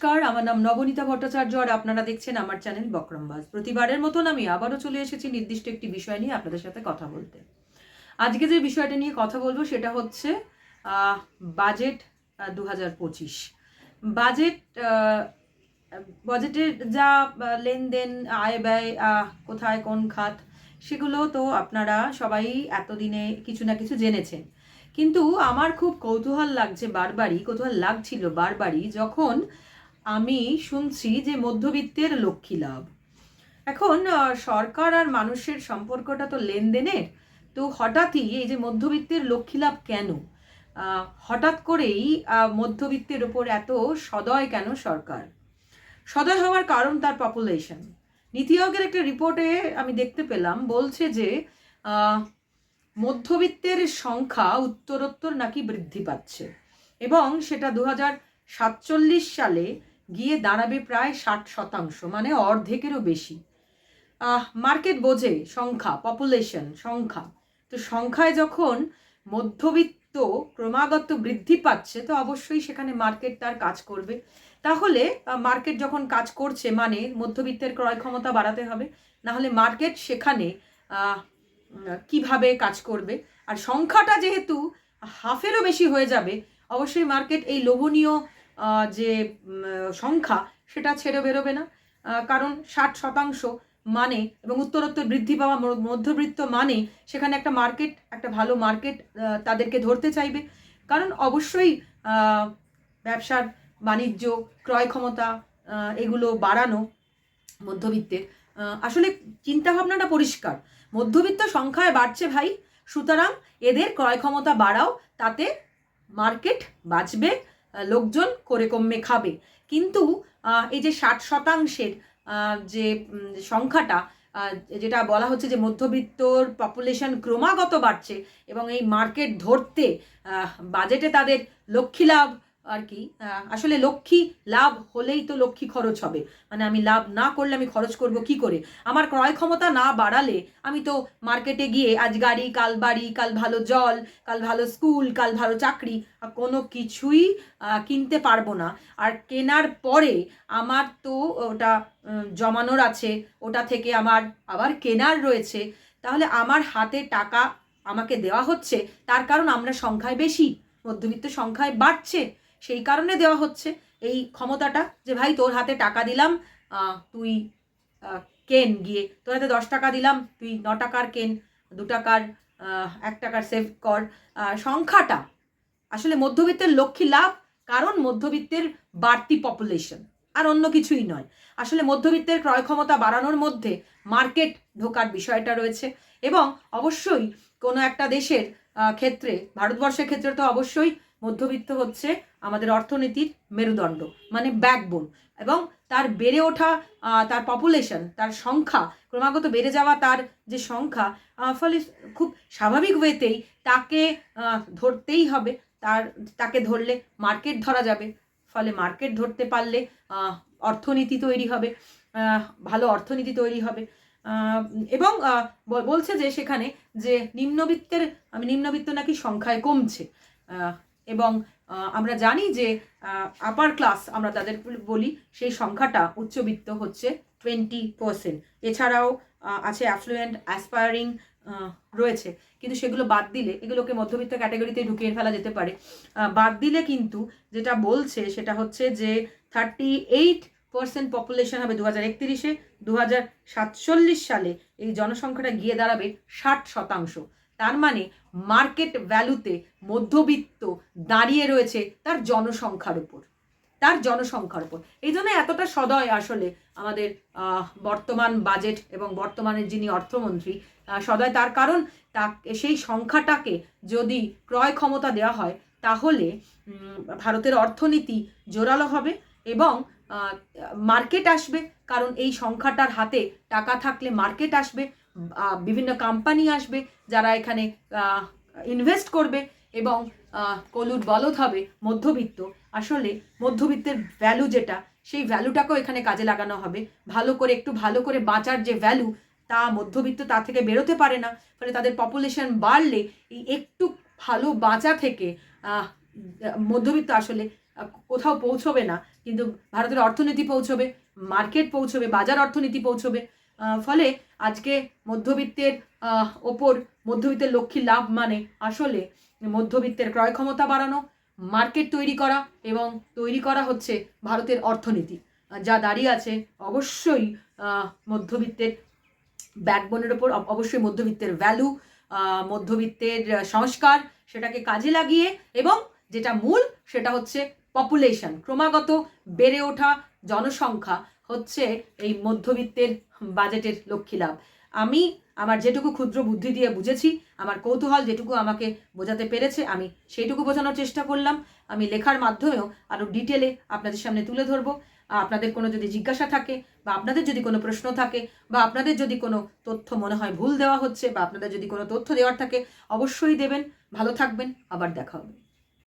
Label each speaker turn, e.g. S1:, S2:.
S1: নমস্কার, আমার নাম নবনীতা ভট্টাচার্য আর আপনারা দেখছেন আমার চ্যানেল বক্রমবাজ প্রতিবারের মতন আমি আবারও চলে এসেছি নির্দিষ্ট একটি বিষয় নিয়ে আপনাদের সাথে কথা বলতে। আজকে যে বিষয়টা নিয়ে কথা বলব সেটা হচ্ছে বাজেট দু হাজার পঁচিশ। বাজেট বাজেটের যা লেনদেন, আয় ব্যয় কোথায় কোন খাত, সেগুলো তো আপনারা সবাই এতদিনে কিছু না কিছু জেনেছেন। কিন্তু আমার খুব কৌতূহল লাগছে বারবারই, কৌতূহল লাগছিল বারবারই যখন আমি শুনছি যে মধ্যবিত্তের লক্ষ্মী লাভ। এখন সরকার আর মানুষের সম্পর্কটা তো লেনদেনের, তো হঠাৎই এই যে মধ্যবিত্তের লক্ষ্মী লাভ কেন? হঠাৎ করেই মধ্যবিত্তের ওপর এত সদয় কেন সরকার? সদয় হওয়ার কারণ তার পপুলেশন নীতি আয়োগের একটা রিপোর্টে আমি দেখতে পেলাম, বলছে যে মধ্যবিত্তের সংখ্যা উত্তরোত্তর নাকি বৃদ্ধি পাচ্ছে। এবং সেটা দু হাজার সাতচল্লিশ সালে গিয়ে দাঁড়াবে প্রায় ষাট শতাংশ মানে অর্ধেকেরও বেশি। মার্কেট বোঝে সংখ্যা পপুলেশন সংখ্যা। তো সংখ্যায় যখন মধ্যবিত্ত ক্রমাগত বৃদ্ধি পাচ্ছে, তো অবশ্যই সেখানে মার্কেট তার কাজ করবে। তাহলে মার্কেট যখন কাজ করছে মানে মধ্যবিত্তের ক্রয় ক্ষমতা বাড়াতে হবে না হলে মার্কেট সেখানে কীভাবে কাজ করবে? আর সংখ্যাটা যেহেতু হাফেরও বেশি হয়ে যাবে, অবশ্যই মার্কেট এই লোভনীয় যে সংখ্যা, সেটা ছেড়ে বেরোবে না। কারণ ষাট শতাংশ মানে এবং উত্তরোত্তর বৃদ্ধি পাওয়া মধ্যবিত্ত মানে সেখানে একটা মার্কেট, একটা ভালো মার্কেট তাদেরকে ধরতে চাইবে। কারণ অবশ্যই ব্যবসার বাণিজ্য, ক্রয় ক্ষমতা এগুলো বাড়ানো মধ্যবিত্তের আসলে চিন্তাভাবনাটা পরিষ্কার। মধ্যবিত্ত সংখ্যায় বাড়ছে ভাই, সুতরাং এদের ক্রয় ক্ষমতা বাড়াও, তাতে মার্কেট বাঁচবে লোকজন করে কমে খাবে। কিন্তু এই যে ষাট শতাংশের যে সংখ্যাটা যেটা বলা হচ্ছে যে মধ্যবিত্তর পপুলেশন ক্রমাগত বাড়ছে এবং এই মার্কেট ধরতে বাজেটে তাদের লক্ষ্মী লাভ আর কি আসলে লক্ষ্মী লাভ হলেই তো লক্ষ্মী খরচ হবে। মানে আমি লাভ না করলে আমি খরচ করব কি করে? আমার ক্রয় ক্ষমতা না বাড়ালে আমি তো মার্কেটে গিয়ে আজ গাড়ি, কাল বাড়ি, কাল ভালো জল, কাল ভালো স্কুল, কাল ভালো চাকরি কোনো কিছুই কিনতে পারব না। আর কেনার পরে আমার তো ওটা জমানোর আছে, ওটা থেকে আমার আবার কেনার রয়েছে। তাহলে আমার হাতে টাকা আমাকে দেওয়া হচ্ছে, তার কারণ আমরা সংখ্যায় বেশি, মধ্যবিত্ত সংখ্যায় বাড়ছে। সেই কারণে দেওয়া হচ্ছে এই ক্ষমতাটা যে, ভাই, তোর হাতে টাকা দিলাম তুই কেন গিয়ে? তোর হাতে দশ টাকা দিলাম, তুই ন টাকার কেন, দু টাকার এক টাকার সেভ কর। সংখ্যাটা আসলে মধ্যবিত্তের লক্ষ্মী লাভ, কারণ মধ্যবিত্তের বাড়তি পপুলেশন আর অন্য কিছুই নয়। আসলে মধ্যবিত্তের ক্রয় ক্ষমতা বাড়ানোর মধ্যে মার্কেট ঢোকার বিষয়টা রয়েছে এবং অবশ্যই কোনো একটা দেশের ক্ষেত্রে, ভারতবর্ষের ক্ষেত্রে তো অবশ্যই মধ্যবিত্ত হচ্ছে আমাদের অর্থনীতির মেরুদণ্ড মানে ব্যাকবোন এবং তার বেড়ে ওঠা তার পপুলেশন তার সংখ্যা, ক্রমাগত বেড়ে যাওয়া তার যে সংখ্যা ফলে খুব স্বাভাবিক ওয়েতেই তাকে ধরতেই হবে, তার, তাকে ধরলে মার্কেট ধরা যাবে, ফলে মার্কেট ধরতে পারলে অর্থনীতি তৈরি হবে ভালো অর্থনীতি তৈরি হবে এবং বলছে যে সেখানে যে নিম্নবিত্তের, আমি নিম্নবিত্ত নাকি সংখ্যায় কমছে এবং আমরা জানি যে আপার ক্লাস আমরা তাদের বলি, সেই সংখ্যাটা উচ্চবিত্ত হচ্ছে টোয়েন্টি পার্সেন্ট এছাড়াও আছে অ্যাফ্লুয়েন্ট অ্যাসপায়ারিং রয়েছে। কিন্তু সেগুলো বাদ দিলে, এগুলোকে মধ্যবিত্ত ক্যাটাগরিতে ঢুকিয়ে ফেলা যেতে পারে। বাদ দিলে কিন্তু যেটা বলছে সেটা হচ্ছে যে থার্টি এইট পার্সেন্ট পপুলেশন হবে দু হাজার একত্রিশে। দু হাজার সাতচল্লিশ সালে এই জনসংখ্যাটা গিয়ে দাঁড়াবে ষাট শতাংশ। তার মানে মার্কেট ভ্যালুতে মধ্যবিত্ত দাঁড়িয়ে রয়েছে তার জনসংখ্যার উপর। তার জনসংখ্যার উপর। এই জন্য এতটা সদয় আসলে আমাদের বর্তমান বাজেট এবং বর্তমানের যিনি অর্থমন্ত্রী সদয় তার কারণ তা, সেই সংখ্যাটাকে যদি ক্রয় ক্ষমতা দেওয়া হয়, তাহলে ভারতের অর্থনীতি জোরালো হবে এবং মার্কেট আসবে। কারণ এই সংখ্যাটার হাতে টাকা থাকলে মার্কেট আসবে। বিভিন্ন কোম্পানি আসবে যারা এখানে ইনভেস্ট করবে এবং কলুর বলদ হবে মধ্যবিত্ত। আসলে মধ্যবিত্তের ভ্যালু যেটা, সেই ভ্যালুটাকেও এখানে কাজে লাগানো হবে। ভালো করে, একটু ভালো করে বাঁচার যে ভ্যালু তা মধ্যবিত্ত তা থেকে বেরোতে পারে না। ফলে তাদের পপুলেশন বাড়লে, এই একটু ভালো বাঁচা থেকে মধ্যবিত্ত আসলে কোথাও পৌঁছবে না। কিন্তু ভারতের অর্থনীতি পৌঁছবে মার্কেট পৌঁছবে, বাজার অর্থনীতি পৌঁছবে। ফলে আজকে মধ্যবিত্তের ওপর মধ্যবিত্তের লক্ষ্মী লাভ মানে আসলে মধ্যবিত্তের ক্রয় ক্ষমতা বাড়ানো, মার্কেট তৈরি করা এবং তৈরি করা হচ্ছে ভারতের অর্থনীতি। যা দাঁড়িয়ে আছে অবশ্যই মধ্যবিত্তের ব্যাকবোনের ওপর অবশ্যই মধ্যবিত্তের ভ্যালু মধ্যবিত্তের সংস্কার সেটাকে কাজে লাগিয়ে এবং যেটা মূল সেটা হচ্ছে পপুলেশন ক্রমাগত বেড়ে ওঠা জনসংখ্যা হচ্ছে এই মধ্যবিত্তের বাজেটের লক্ষ্মী লাভ। আমি আমার যেটুকু ক্ষুদ্র বুদ্ধি দিয়ে বুঝেছি, আমার কৌতূহল যেটুকু আমাকে বোঝাতে পেরেছে, আমি সেইটুকু বোঝানোর চেষ্টা করলাম। আমি লেখার মাধ্যমেও আরও ডিটেলে আপনাদের সামনে তুলে ধরবো। আপনাদের কোনো যদি জিজ্ঞাসা থাকে, বা আপনাদের যদি কোনো প্রশ্ন থাকে, বা আপনাদের যদি কোনো তথ্য মনে হয় ভুল দেওয়া হচ্ছে, বা আপনাদের যদি কোনো তথ্য দেওয়ার থাকে, অবশ্যই দেবেন। ভালো থাকবেন, আবার দেখা হবে।